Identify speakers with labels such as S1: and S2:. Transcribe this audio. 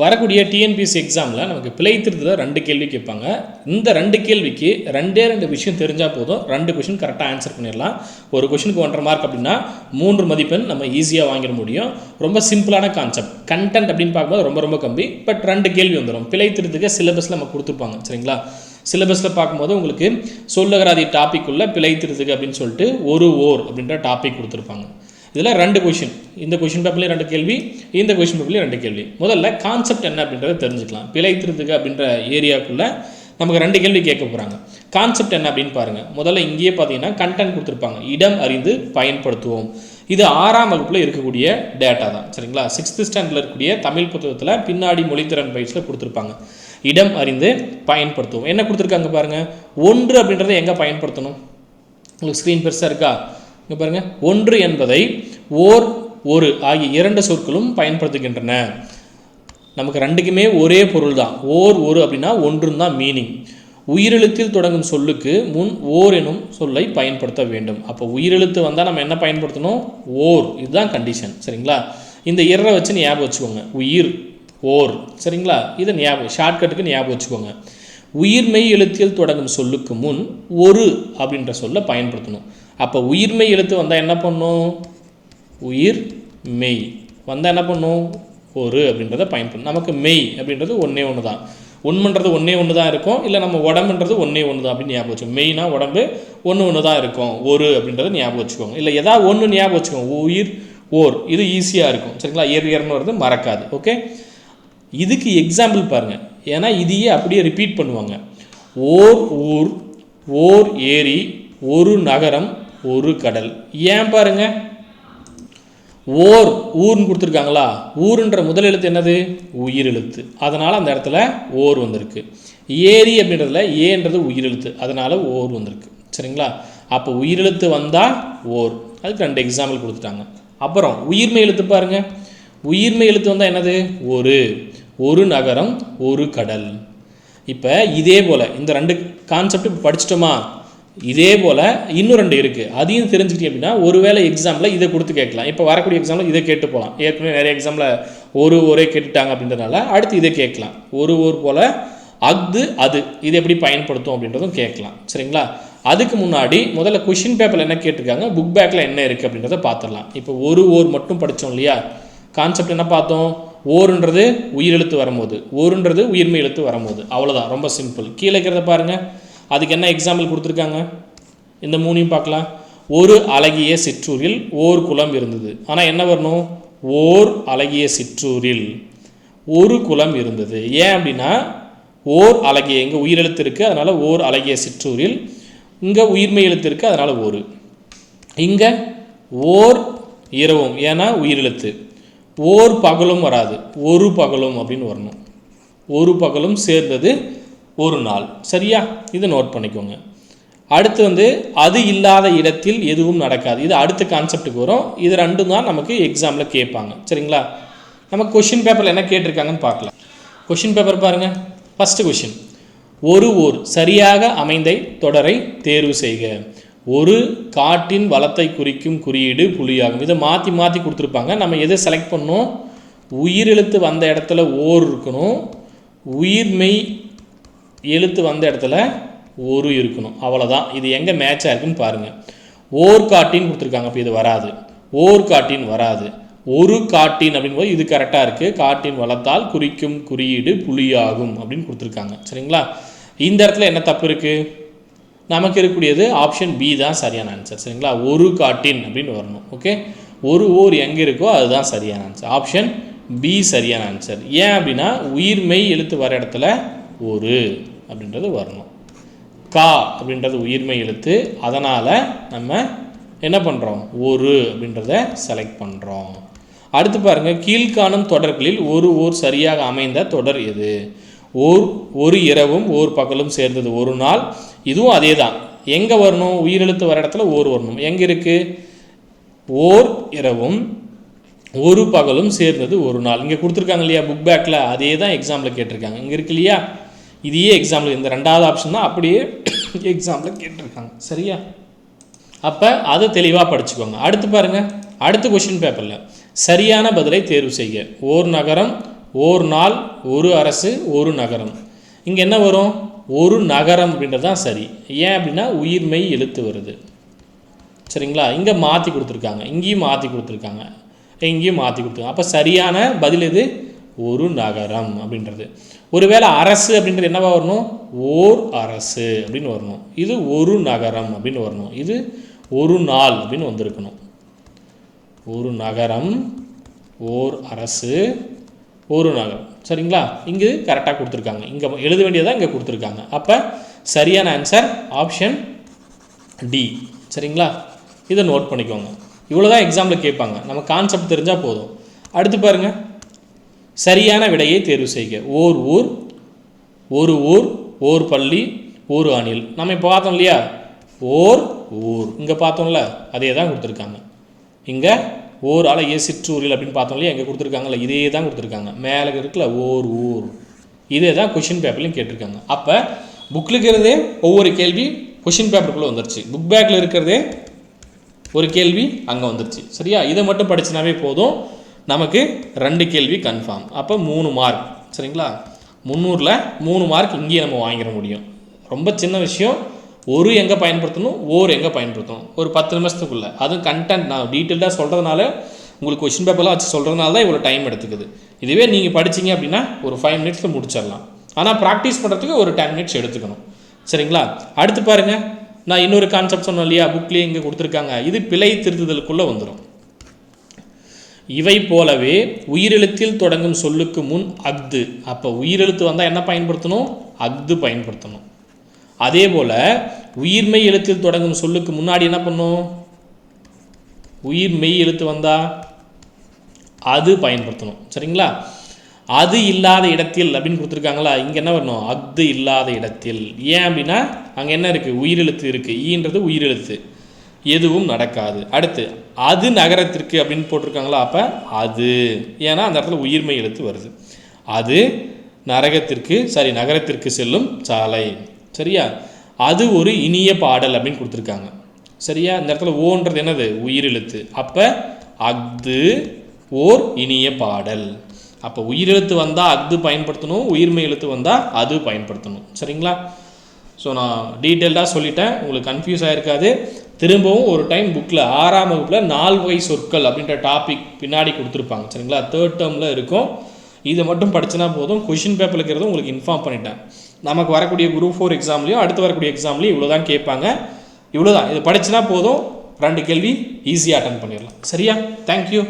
S1: வரக்கூடிய டிஎன்பிஎஸ்சி எக்ஸாமில் நமக்கு பிழை ரெண்டு கேள்வி கேட்பாங்க. இந்த ரெண்டு கேள்விக்கு ரெண்டே ரெண்டு விஷயம் தெரிஞ்சால் போதும். ரெண்டு கொஷின் கரெக்டாக ஆன்சர் பண்ணிடலாம். ஒரு கொஷினுக்கு ஒன்றரை மார்க் அப்படின்னா மூன்று மதிப்பெண் நம்ம ஈஸியாக வாங்கிட முடியும். ரொம்ப சிம்பிளான கான்செப்ட் கண்டென்ட் அப்படின்னு பார்க்கும்போது ரொம்ப ரொம்ப கம்மி. பட் ரெண்டு கேள்வி வந்துடும் பிழை சிலபஸில் நம்ம கொடுத்துருப்பாங்க. சரிங்களா? சிலபஸில் பார்க்கும்போது உங்களுக்கு சொல்லகராதி டாபிக் உள்ள பிழை அப்படின்னு சொல்லிட்டு ஒரு ஓர் அப்படின்ற டாபிக் கொடுத்துருப்பாங்க. இதில் ரெண்டு கொஷின் இந்த கொஷின் பேப்பர்லேயும் ரெண்டு கேள்வி இந்த கொஷின் பேப்பர்லேயும் ரெண்டு கேள்வி. முதல்ல கான்செப்ட் என்ன அப்படின்றத தெரிஞ்சுக்கலாம். பிழைத்திருத்துக்கு அப்படின்ற ஏரியாக்குள்ளே நமக்கு ரெண்டு கேள்வி கேட்க போகிறாங்க கான்செப்ட் என்ன அப்படின்னு பாருங்கள் முதல்ல இங்கேயே பார்த்தீங்கன்னா கண்டென்ட் கொடுத்துருப்பாங்க. இடம் அறிந்து பயன்படுத்துவோம். இது ஆறாம் வகுப்பில் இருக்கக்கூடிய டேட்டா தான். சரிங்களா? சிக்ஸ்த்து ஸ்டாண்டர்டில் இருக்கக்கூடிய தமிழ் புத்தகத்தில் பின்னாடி மொழித்திறன் பயிற்சியில் கொடுத்துருப்பாங்க. இடம் அறிந்து பயன்படுத்துவோம். என்ன கொடுத்துருக்காங்க பாருங்கள் ஒன்று அப்படின்றத எங்கே பயன்படுத்தணும்? உங்களுக்கு ஸ்க்ரீன் பெருசாக இருக்கா? இங்கே பாருங்கள் ஒன்று என்பதை ஓர் ஒரு ஆகிய இரண்டு சொற்களும் பயன்படுத்துகின்றன. நமக்கு ரெண்டுக்குமே ஒரே பொருள் தான் ஓர் ஒரு அப்படின்னா ஒன்றும் தான் மீனிங் உயிரெழுத்தில் தொடங்கும் சொல்லுக்கு முன் ஓர் எனும் சொல்லை பயன்படுத்த வேண்டும். அப்போ உயிரெழுத்து வந்தால் நம்ம என்ன பயன்படுத்தணும்? ஓர். இதுதான் கண்டிஷன் சரிங்களா? இந்த இரரை வச்சு ஞாபகம் வச்சுக்கோங்க. உயிர் ஓர். சரிங்களா? இதை ஞாபகம் ஷார்ட்கட்டுக்கு ஞாபகம் வச்சுக்கோங்க. உயிர்மெய் எழுத்தில் தொடங்கும் சொல்லுக்கு முன் ஒரு அப்படின்ற சொல்லை பயன்படுத்தணும். அப்போ உயிர்மெய் எழுத்து வந்தால் என்ன பண்ணும்? உயிர் மெய். வந்தால் என்ன பண்ணும்? ஒரு அப்படின்றத பயன்படும் நமக்கு மெய் அப்படின்றது ஒன்றே ஒன்று தான் உண்மைன்றது ஒன்றே ஒன்று தான் இருக்கும். இல்லை நம்ம உடம்புன்றது ஒன்றே ஒன்று தான் அப்படின்னு ஞாபகம் வச்சுக்கோங்க. மெய்னா உடம்பு ஒன்று ஒன்று தான் இருக்கும். ஒரு அப்படின்றத ஞாபகம் வச்சுக்கோங்க. இல்லை ஏதாவது ஒன்று ஞாபகம் வச்சுக்கோங்க. உயிர் ஓர். இது ஈஸியாக இருக்கும். சரிங்களா? ஏர் ஏர்னு வருது மறக்காது. ஓகே இதுக்கு எக்ஸாம்பிள் பாருங்கள் ஏன்னா இதையே அப்படியே ரிப்பீட் பண்ணுவாங்க. ஓர் ஊர் ஓர் ஏரி ஒரு நகரம் ஒரு கடல். ஏன் பாருங்க? ஓர் ஊர்னு கொடுத்துருக்காங்களா? ஊருன்ற முதல் எழுத்து என்னது? உயிர் எழுத்து அதனால் அந்த இடத்துல ஓர் வந்திருக்கு. ஏரி அப்படின்றதுல ஏன்றது உயிரெழுத்து. அதனால் ஓர் வந்திருக்கு. சரிங்களா? அப்போ உயிரெழுத்து வந்தால் ஓர். அதுக்கு ரெண்டு எக்ஸாம்பிள் கொடுத்துட்டாங்க. அப்புறம் உயிர்மை எழுத்து பாருங்கள் உயிர்மை எழுத்து வந்தால் என்னது? ஒரு. ஒரு நகரம் ஒரு கடல். இப்போ இதே போல் இந்த ரெண்டு கான்செப்ட் இப்போ படிச்சிட்டோமா? இதே போல் இன்னும் ரெண்டு இருக்குது அதையும் தெரிஞ்சுக்கிட்டீங்க அப்படின்னா ஒருவேளை எக்ஸாமில் இதை கொடுத்து கேட்கலாம். இப்போ வரக்கூடிய எக்ஸாமில் இதை கேட்டு போகலாம் ஏற்கனவே நிறைய எக்ஸாமில் ஒரு ஒரே கேட்டுட்டாங்க அப்படின்றதுனால அடுத்து இதை கேட்கலாம். ஒரு ஒரு போல் அஃது அது. இது எப்படி பயன்படுத்தும் அப்படின்றதும் கேட்கலாம். சரிங்களா? அதுக்கு முன்னாடி முதல்ல கொஷின் பேப்பரில் என்ன கேட்டிருக்காங்க? புக் பேக்கில் என்ன இருக்குது அப்படின்றத பார்த்துடலாம். இப்போ ஒரு ஓர் மட்டும் படித்தோம் இல்லையா? கான்செப்ட் என்ன பார்த்தோம்? ஓருன்றது உயிரெழுத்து வரும்போது. ஓருன்றது உயிர்மை எழுத்து வரும்போது. அவ்வளோதான் ரொம்ப சிம்பிள் கீழே இருக்கிறத பாருங்கள் அதுக்கு என்ன எக்ஸாம்பிள் கொடுத்துருக்காங்க? இந்த மூணையும் பார்க்கலாம். ஒரு அழகிய சிற்றூரில் ஓர் குளம் இருந்தது. ஆனால் என்ன வரணும்? ஓர் அழகிய சிற்றூரில் ஒரு குளம் இருந்தது. ஏன் அப்படின்னா ஓர் அழகிய இங்கே உயிரெழுத்து இருக்குது அதனால் ஓர் அழகிய சிற்றூரில் இங்கே உயிர்மை எழுத்து இருக்குது அதனால் ஒரு இங்கே ஓர் இரவும் ஏன்னா உயிரெழுத்து. ஓர் பகலும் வராது. ஒரு பகலும் அப்படின்னு வரணும். ஒரு பகலும் சேர்ந்தது ஒரு நாள். சரியா? இதை நோட் பண்ணிக்கோங்க. அடுத்து வந்து அது இல்லாத இடத்தில் எதுவும் நடக்காது. இது அடுத்த கான்செப்டுக்கு வரும். இது ரெண்டும் தான் நமக்கு எக்ஸாமில் கேட்பாங்க. சரிங்களா? நம்ம கொஷின் பேப்பரில் என்ன கேட்டிருக்காங்கன்னு பார்க்கலாம். கொஷின் பேப்பர் பாருங்கள் ஃபஸ்ட்டு கொஷின் ஒரு ஓர் சரியாக அமைந்த தொடரை தேர்வு செய்க. ஒரு காட்டின் வளத்தை குறிக்கும் குறியீடு புலியாகும் இதை மாற்றி மாற்றி கொடுத்துருப்பாங்க. நம்ம எதை செலக்ட் பண்ணோம் உயிரெழுத்து வந்த இடத்துல ஓர் இருக்கணும். உயிர்மெய் எழுத்து வந்த இடத்துல ஒரு இருக்கணும். அவ்வளோதான் இது எங்கே மேட்சாக இருக்குன்னு பாருங்கள் ஓர் காட்டின்னு கொடுத்துருக்காங்க. இப்போ இது வராது. ஓர் காட்டின் வராது. ஒரு காட்டின் அப்படிங்கும்போது இது கரெக்டாக இருக்குது காட்டின் வளத்தால் குறிக்கும் குறியீடு புலியாகும் அப்படின்னு கொடுத்துருக்காங்க. சரிங்களா? இந்த இடத்துல என்ன தப்பு இருக்குது நமக்கு இருக்கக்கூடியது ஆப்ஷன் பி தான் சரியான ஆன்சர் சரிங்களா? ஒரு காட்டின் அப்படின்னு வரணும். ஓகே ஒரு ஊர் எங்கே இருக்கோ அதுதான் சரியான ஆன்சர் ஆப்ஷன் பி சரியான ஆன்சர் ஏன் அப்படின்னா உயிர்மெய் எழுத்து வர இடத்துல ஒரு. அப்படின்றது வரணும். கா அப்படின்றது உயிர்மெய் எழுத்து. அதனால் நம்ம என்ன பண்ணுறோம் ஒரு அப்படின்றத செலக்ட் பண்ணுறோம் அடுத்து பாருங்கள் கீழ்காணும் தொடர்களில் ஒரு ஊர் சரியாக அமைந்த தொடர் எது? ஓர் ஒரு இரவும் ஓர் பகலும் சேர்ந்தது ஒரு நாள். இதுவும் அதே தான் எங்கே வரணும்? உயிரெழுத்து வர இடத்துல ஓர் வரணும். எங்கே இருக்குது ஓர் இரவும் ஒரு பகலும் சேர்ந்தது ஒரு நாள். இங்கே கொடுத்துருக்காங்க இல்லையா புக் பேக்கில் அதே தான் எக்ஸாமில் கேட்டிருக்காங்க. இங்கே இருக்கு இல்லையா? இதையே எக்ஸாம்பிள் இந்த ரெண்டாவது ஆப்ஷன் தான் அப்படியே எக்ஸாமில் கேட்டிருக்காங்க. சரியா? அப்போ அதை தெளிவாக படிச்சுக்கோங்க. அடுத்து பாருங்கள் அடுத்த கொஷின் பேப்பரில் சரியான பதிலை தேர்வு செய்ய ஓர் நகரம் ஓர் நாள் ஒரு அரசு ஒரு நகரம். இங்கே என்ன வரும்? ஒரு நகரம் அப்படின்றது தான் சரி. ஏன் அப்படின்னா உயிர்மை எழுத்து வருது. சரிங்களா? இங்கே மாற்றி கொடுத்துருக்காங்க. இங்கேயும் மாற்றி கொடுத்துருக்காங்க. இங்கேயும் மாற்றி கொடுத்துருக்காங்க. அப்போ சரியான பதில் எது? ஒரு நகரம் அப்படின்றது. ஒருவேளை அரசு அப்படின்றது என்னவா வரணும்? ஓர் அரசு அப்படின்னு வரணும். இது ஒரு நகரம் அப்படின்னு வரணும். இது ஒரு நாள் அப்படின்னு வந்திருக்கணும். ஒரு நகரம் ஓர் அரசு ஒரு நகரம். சரிங்களா? இங்கு கரெக்டாக கொடுத்துருக்காங்க. இங்கே எழுத வேண்டியதாக இங்கே கொடுத்துருக்காங்க. அப்போ சரியான ஆன்சர் ஆப்ஷன் டி சரிங்களா? இதை நோட் பண்ணிக்கோங்க. இவ்வளோ தான் எக்ஸாமில் கேட்பாங்க. நம்ம கான்செப்ட் தெரிஞ்சால் போதும். அடுத்து பாருங்கள் சரியான விடையை தேர்வு செய்க. ஓர் ஊர் ஒரு ஊர் ஓர் பள்ளி ஒரு அணில். நம்ம இப்போ பார்த்தோம் இல்லையா? ஓர் ஊர். இங்கே பார்த்தோம்ல அதே தான் கொடுத்துருக்காங்க. இங்கே ஓர் அலை ஏ சிற்றூரில் அப்படின்னு பார்த்தோம் இல்லையா? இங்கே கொடுத்துருக்காங்கல்ல இதே தான் கொடுத்துருக்காங்க. மேலே இருக்குல்ல ஓர் ஊர். இதே தான் கொஷின் பேப்பர்லையும் கேட்டிருக்காங்க. அப்போ புக்கில் இருக்கிறதே ஒவ்வொரு கேள்வி கொஷின் பேப்பருக்குள்ளே வந்துருச்சு. புக் பேக்கில் இருக்கிறதே ஒரு கேள்வி அங்கே வந்துருச்சு. சரியா? இதை மட்டும் படிச்சினாவே போதும். நமக்கு ரெண்டு கேள்வி கன்ஃபார்ம் அப்போ மூணு மார்க் சரிங்களா? முந்நூறில் மூணு மார்க் இங்கேயே நம்ம வாங்கிட முடியும். ரொம்ப சின்ன விஷயம். ஒரு எங்கே பயன்படுத்தணும்? ஓர் எங்கே பயன்படுத்தணும்? ஒரு பத்து நிமிஷத்துக்குள்ளே. அதுவும் கண்டென்ட் நான் டீட்டெயில்டாக சொல்கிறதுனால உங்களுக்கு கொஷின் பேப்பர்லாம் வச்சு சொல்கிறதுனால தான் இவ்வளோ டைம் எடுத்துக்குது. இதுவே நீங்கள் படிச்சீங்க அப்படின்னா ஒரு ஃபைவ் மினிட்ஸில் முடிச்சிடலாம். ஆனால் ப்ராக்டிஸ் பண்ணுறதுக்கு ஒரு டென் மினிட்ஸ் எடுத்துக்கணும். சரிங்களா? அடுத்து பாருங்கள் நான் இன்னொரு கான்செப்ட் சொன்னேன் இல்லையா? புக்லேயே இங்கே கொடுத்துருக்காங்க. இது பிழை திருத்துதலுக்குள்ளே வந்துடும் இவை போலவே உயிரெழுத்தில் தொடங்கும் சொல்லுக்கு முன் அஃது. அப்போ உயிரெழுத்து வந்தால் என்ன பயன்படுத்தணும்? அஃது பயன்படுத்தணும். அதே போல் உயிர்மெய் எழுத்தில் தொடங்கும் சொல்லுக்கு முன்னாடி என்ன பண்ணும்? உயிர் மெய் எழுத்து வந்தால் அது பயன்படுத்தணும். சரிங்களா? அது இல்லாத இடத்தில் அப்படின்னு கொடுத்துருக்காங்களா? இங்கே என்ன வரணும்? அஃது இல்லாத இடத்தில். ஏன் அப்படின்னா அங்கே என்ன இருக்குது உயிரெழுத்து இருக்குது ஈன்றது உயிரெழுத்து. எதுவும் நடக்காது. அடுத்து அது நகரத்திற்கு அப்படின்னு போட்டிருக்காங்களா? அப்போ அது. ஏன்னா அந்த இடத்துல உயிர்மை எழுத்து வருது. அது நரகத்திற்கு சாரி நகரத்திற்கு செல்லும் சாலை. சரியா? அது ஒரு இனிய பாடல் அப்படின்னு கொடுத்துருக்காங்க. சரியா? இந்த இடத்துல ஓன்றது என்னது? உயிரெழுத்து. அப்போ அஃது ஓர் இனிய பாடல். அப்போ உயிரெழுத்து வந்தால் அது பயன்படுத்தணும் உயிர்மை எழுத்து வந்தால் அது பயன்படுத்தணும். சரிங்களா? ஸோ நான் டீட்டெயில்டாக சொல்லிட்டேன். உங்களுக்கு கன்ஃபியூஸ் ஆகிருக்காது திரும்பவும் ஒரு டைம் புக்கில் ஆறாம் வகுப்பில் நால் வகை சொற்கள் அப்படின்ற டாபிக் பின்னாடி கொடுத்துருப்பாங்க சரிங்களா? தேர்ட் டேர்மில் இருக்கும். இதை மட்டும் படிச்சினா போதும். கொஷின் பேப்பர் இருக்கிறதும் உங்களுக்கு இன்ஃபார்ம் பண்ணிட்டேன். நமக்கு வரக்கூடிய குரூப் ஃபோர் எக்ஸாம்லேயும் அடுத்து வரக்கூடிய எக்ஸாம்லேயும் இவ்வளோ தான் கேட்பாங்க. இவ்வளோ தான் இது படிச்சுனா போதும். ரெண்டு கேள்வி ஈஸியாக அட்டன் பண்ணிடலாம். சரியா? தேங்க்யூ